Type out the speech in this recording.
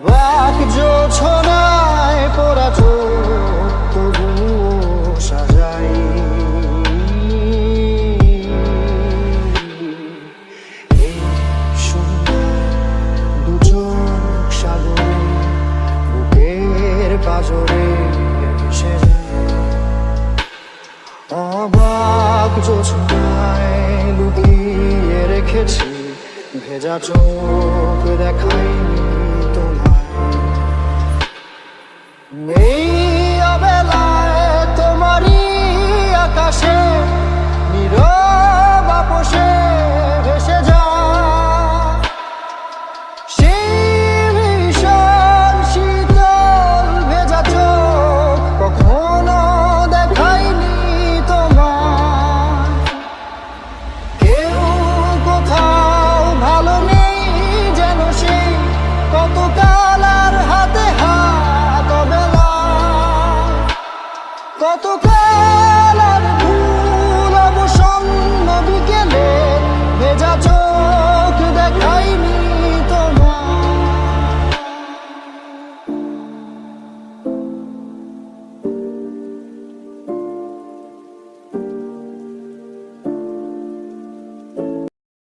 অবাক জোছনায় পোড়া তবুও সাজাই সুন্দর দুচোখ সাগরে বুকের। অবাক যোজনায় লুকিয়ে রেখেছি, ভেজা চোখ দেখাই foto